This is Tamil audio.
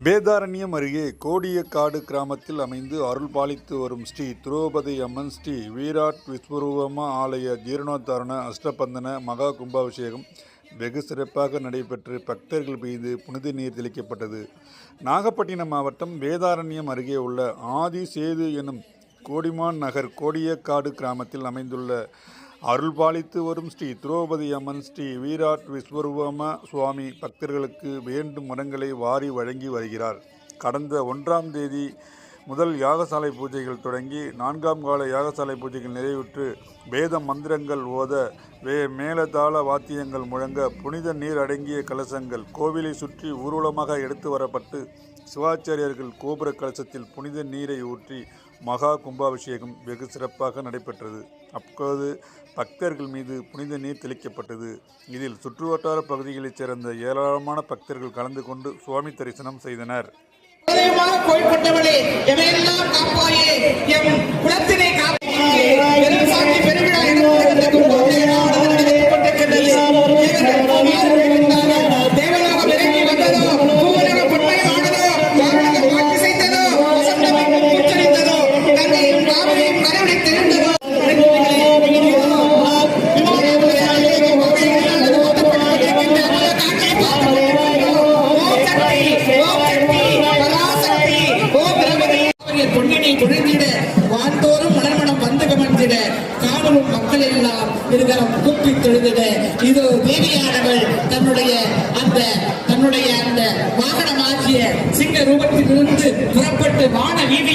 வேதாரண்யம் அருகே கோடியக்காடு கிராமத்தில் அமைந்து அருள் பாலித்து வரும் ஸ்ரீ திரௌபதி அம்மன் ஸ்ரீ வீராட் விஸ்வரூபம ஆலய ஜீர்ணோத்தாரண அஷ்டபந்தன மகா கும்பாபிஷேகம் வெகு சிறப்பாக நடைபெற்று பக்தர்கள் மீது புனித நீர் தெளிக்கப்பட்டது. நாகப்பட்டினம் மாவட்டம் வேதாரண்யம் அருகே உள்ள ஆதி சேது எனும் கோடிமான் நகர் கோடியக்காடு கிராமத்தில் அமைந்துள்ள அருள்பாலித்து வரும் ஸ்ரீ திரௌபதி அம்மன் ஸ்ரீ வீராட் விஸ்வரூபம சுவாமி பக்தர்களுக்கு வேண்டும் மரங்களை வாரி வழங்கி வருகிறார். கடந்த ஒன்றாம் தேதி முதல் யாகசாலை பூஜைகள் தொடங்கி நான்காம் கால யாகசாலை பூஜைகள் நிறைவுற்று வேத மந்திரங்கள் ஓத வே மேலதாள வாத்தியங்கள் முழங்க புனித நீர் அடங்கிய கலசங்கள் கோவிலை சுற்றி ஊர்வலமாக எடுத்து வரப்பட்டு சிவாச்சாரியர்கள் கோபுர கலசத்தில் புனித நீரை ஊற்றி மகா கும்பாபிஷேகம் வெகு சிறப்பாக நடைபெற்றது. அப்போது பக்தர்கள் மீது புனித நீர் தெளிக்கப்பட்டது. இதில் சுற்றுவட்டார பகுதிகளைச் சேர்ந்த ஏராளமான பக்தர்கள் கலந்து கொண்டு சுவாமி தரிசனம் செய்தனர். உதயமாக கோய்கொண்டவளே எவையெல்லாம் காப்பாயே? எம் பொன்னினை வாழ்ந்தோறும் வான்தோறும் வந்து கமர்ந்திட காவலும் மக்கள் எல்லாம் இருகரம் கூப்பி தொழுதிட. இது தேவியானவள் தன்னுடைய அந்த தன்னுடைய அந்த வாகனமாகிய சிங்க ரூபத்திலிருந்து புறப்பட்டு வான வீதி